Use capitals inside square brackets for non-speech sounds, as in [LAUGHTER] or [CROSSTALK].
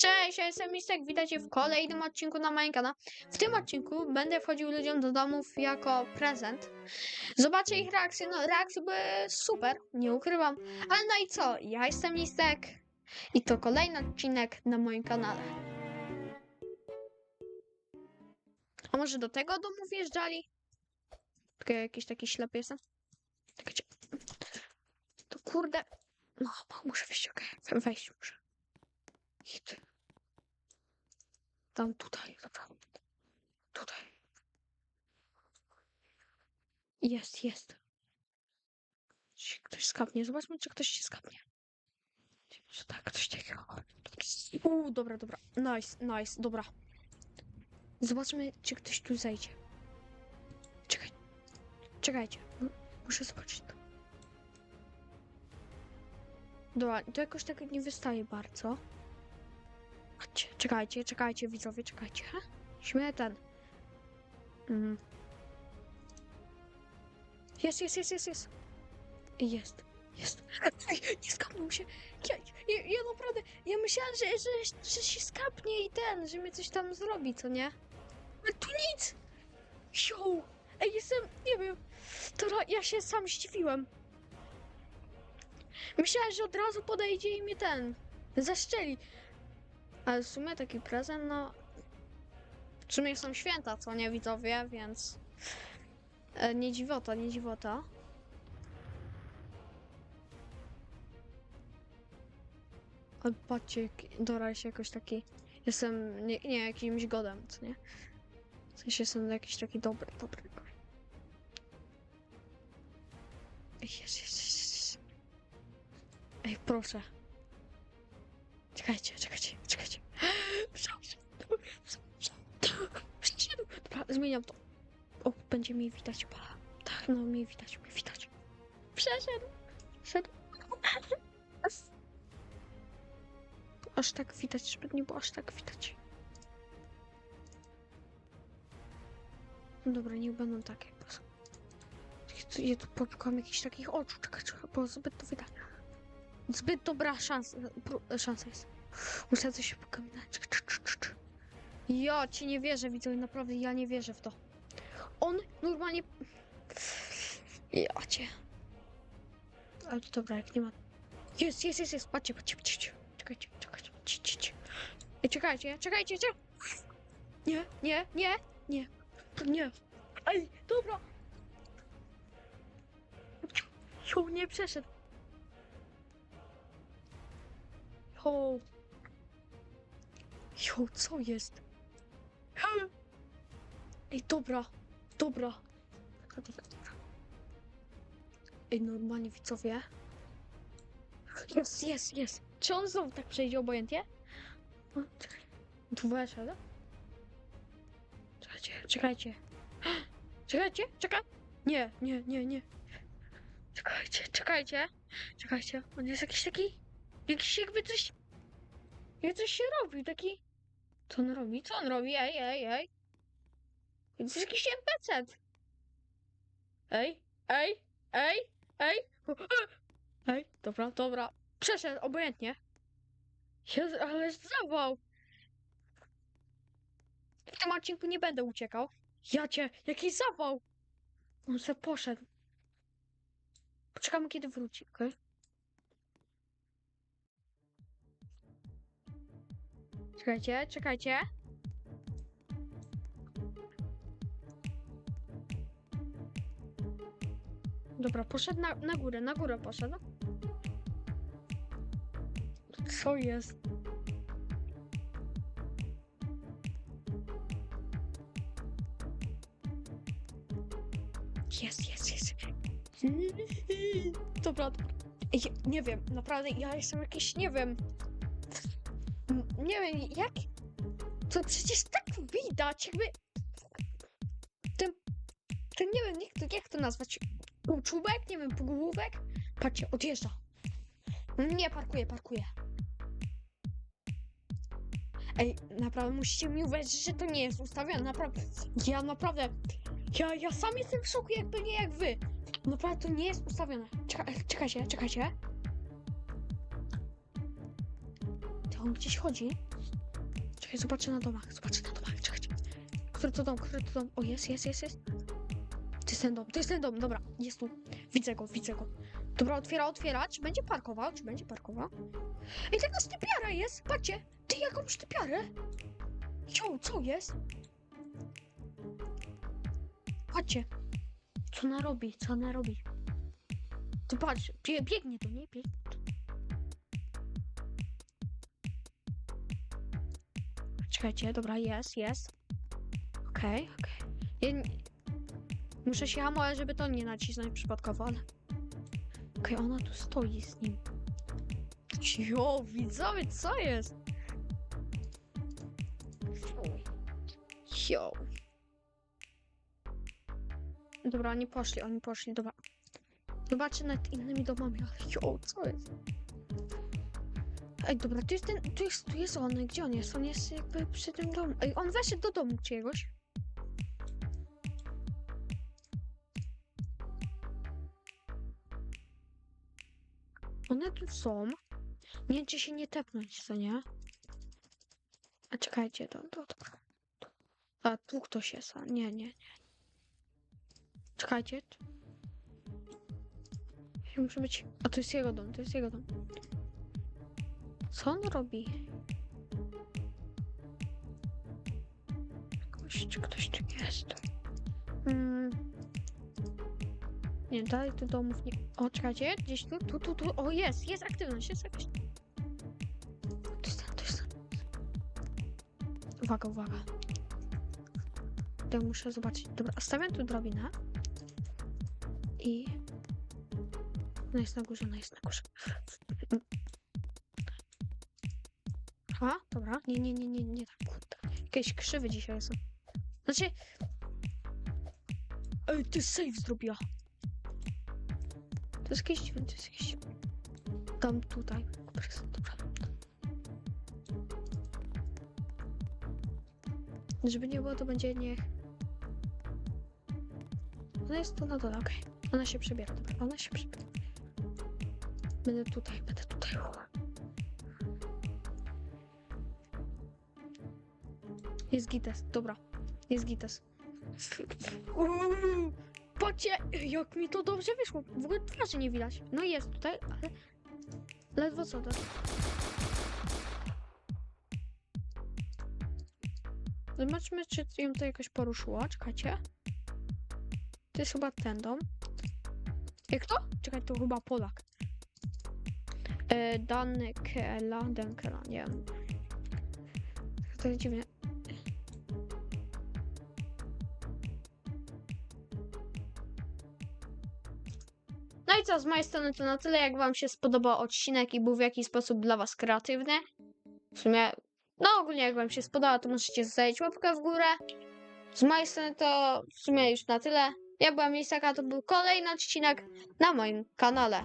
Cześć, ja jestem Mistek, witajcie w kolejnym odcinku na moim kanale. W tym odcinku będę wchodził ludziom do domów jako prezent. Zobaczę ich reakcje, no reakcje były super, nie ukrywam. Ale no i co, ja jestem Mistek i to kolejny odcinek na moim kanale. A może do tego domu wjeżdżali? Tylko ja jakiś taki ślepy jestem. To kurde. No, muszę wejść, okej. Wejść muszę. Hit. Tam tutaj. Tutaj. Jest, jest. Czy ktoś skapnie? Zobaczmy, czy ktoś się skapnie. Czy tak, ktoś takiego. Uuu, dobra, dobra. Nice, nice, dobra. Zobaczmy, czy ktoś tu zejdzie. Czekaj. Czekajcie. Muszę zobaczyć to. Dobra, to jakoś tak nie wystaje bardzo. Chodźcie, czekajcie, czekajcie, widzowie, czekajcie. Ten. Mm. Jest, jest, jest, jest, jest. Jest, jest. Ej, nie skapnął się. Ja, ja, ja naprawdę, ja myślałem, że, że, że się skapnie i ten, że mi coś tam zrobi, co nie? Ale tu nic! Jo! Ej, jestem, nie wiem, to ja się sam zdziwiłem. Myślałem, że od razu podejdzie i mnie ten, zaszczeli. Ale w sumie taki prezent, no. W sumie są święta, co nie widzowie, więc. E, nie dziwota, nie dziwota. Ale patrzcie, jak- Dora jest jakoś taki. Jestem nie, nie jakimś godem, co nie? W sensie jestem jakiś taki dobry, dobry. Ej, proszę. Czekajcie, czekajcie, czekajcie. Dobra, zmieniam to. O, będzie mi widać, pa. Tak, no, mi widać, mi widać. Przeszedł. Wszedł. Aż tak widać, żeby nie było aż tak widać. No Dobra, niech będą takie. Ja tu poszukam jakichś takich oczu, czekaj, czekaj, bo zbyt to widać. Zbyt dobra szansa, szansa jest. Muszę coś się pokaminać. Ja ci nie wierzę, widzowie, naprawdę ja nie wierzę w to. On normalnie... Ja cię. Ale dobra, jak nie ma... Jest, jest, jest, jest, patrzcie, patrzcie, patrzcie. Czekajcie, czekajcie, ci, ci, ci. Ej, czekajcie, czekajcie, czekajcie. Nie, nie, nie, nie, nie. Ej, dobra. Jo, nie przeszedł. Jo. Jo, co jest? Ej, dobra, dobra. Ej, normalnie widzowie. Jest, jest, jest. Czy on znowu tak przejdzie obojętnie? Tu weszedł? Czekajcie, czekajcie. Czekajcie, czekaj. Nie, nie, nie, nie. Czekajcie, czekajcie. Czekajcie. On jest jakiś taki... Jakiś jakby coś... Jak coś się robi, taki... Co on robi? Co on robi? Ej, ej, ej. To jest jakiś NPC. Ej, ej, ej, ej. E. Ej, dobra, dobra. Przeszedł, obojętnie. Jezu, ale zawał. W tym odcinku nie będę uciekał. Ja cię, jaki zawał. On se poszedł. Poczekamy, kiedy wróci, okej? Czekajcie, czekajcie. Dobra, poszedł na, na górę, na górę poszedł. Co jest? Jest, jest, jest. [LAUGHS] Dobra. Ej, nie wiem, naprawdę, ja jestem jakiś, nie wiem. Nie wiem, jak? To przecież tak widać, jakby. Ten. Ten, nie wiem, jak to, jak to nazwać? Uczubek? Nie wiem, pogłówek? Patrzcie, odjeżdża. Nie, parkuje, parkuje. Ej, naprawdę musicie mi uwierzyć, że to nie jest ustawione, naprawdę. Ja naprawdę. Ja, ja sam jestem w szoku, jakby nie jak wy. Naprawdę to nie jest ustawione. Czeka, czekajcie, czekajcie. On gdzieś chodzi. Czekaj, zobaczę na domach, zobaczę na domach, czekaj. Który to dom, który to dom? O, jest, jest, jest, jest. To jest ten dom, to jest ten dom, dobra, jest tu. Widzę go, widzę go. Dobra, otwiera, otwiera, czy będzie parkował, czy będzie parkował? Ej, taka stypiara jest, patrzcie, ty jakąś stypiarę. Co, co jest? Patrzcie, co ona robi, co ona robi. To patrz, bie, biegnie to, nie? Biegnie Czekajcie, dobra, jest, jest. Okej, okej. Ja nie- Muszę się hamować, żeby to nie nacisnąć przypadkowo, ale... Okej, ona tu stoi z nim. Jo, widzowie, co jest? Jo. Dobra, oni poszli, oni poszli, dobra. Zobaczę nad innymi domami, ale jo, co jest? Ej, dobra, tu jest ten, tu jest, tu jest on, gdzie on jest? On jest jakby przy tym domu. Ej, on weszedł do domu czyjegoś. One tu są. Nie czy się nie tepnąć, co nie? A czekajcie, to, to, to. A, tu ktoś jest, a nie, nie, nie. Czekajcie. Muszę być... A, to jest jego dom, to jest jego dom. Co on robi? Ktoś, ktoś tu jest? Mm. Nie, dalej tu domów nie... O, czekajcie, gdzieś tu, tu, tu, tu. O, jest, jest aktywność, jest jakaś... To jest ten, to jest. Uwaga, uwaga. Muszę zobaczyć. Dobra, stawiam tu drabinę. I... Ona jest na górze, ona jest na górze. A, dobra. Nie, nie, nie, nie, nie tak. Kurde. Jakieś krzywy dzisiaj są. Znaczy... Ej, ty save zrobiła. To jest jakieś dziwne, to jest jakieś... Tam tutaj. Dobra. Żeby nie było, to będzie niech... Ona jest tu na dole, okej. Ona się przebiera, dobra, ona się przebiera. Będę tutaj, będę tutaj. Jest gites, dobra. Jest gites. Uuu, [LAUGHS] Patrzcie, jak mi to dobrze wyszło. W ogóle twarzy nie widać. No jest tutaj, ale... Ledwo co to. Zobaczmy, czy ją to jakoś poruszyło. Czekajcie. To jest chyba ten dom. Jak to? Czekaj, to chyba Polak. E, Dankela, Dankela, nie wiem. To jest dziwnie. Co, z mojej strony to na tyle. Jak wam się spodobał odcinek i był w jakiś sposób dla was kreatywny. W sumie, no ogólnie jak wam się spodoba, to możecie zostawić łapkę w górę. Z mojej strony to w sumie już na tyle. Ja byłam Lisaka, to był kolejny odcinek na moim kanale.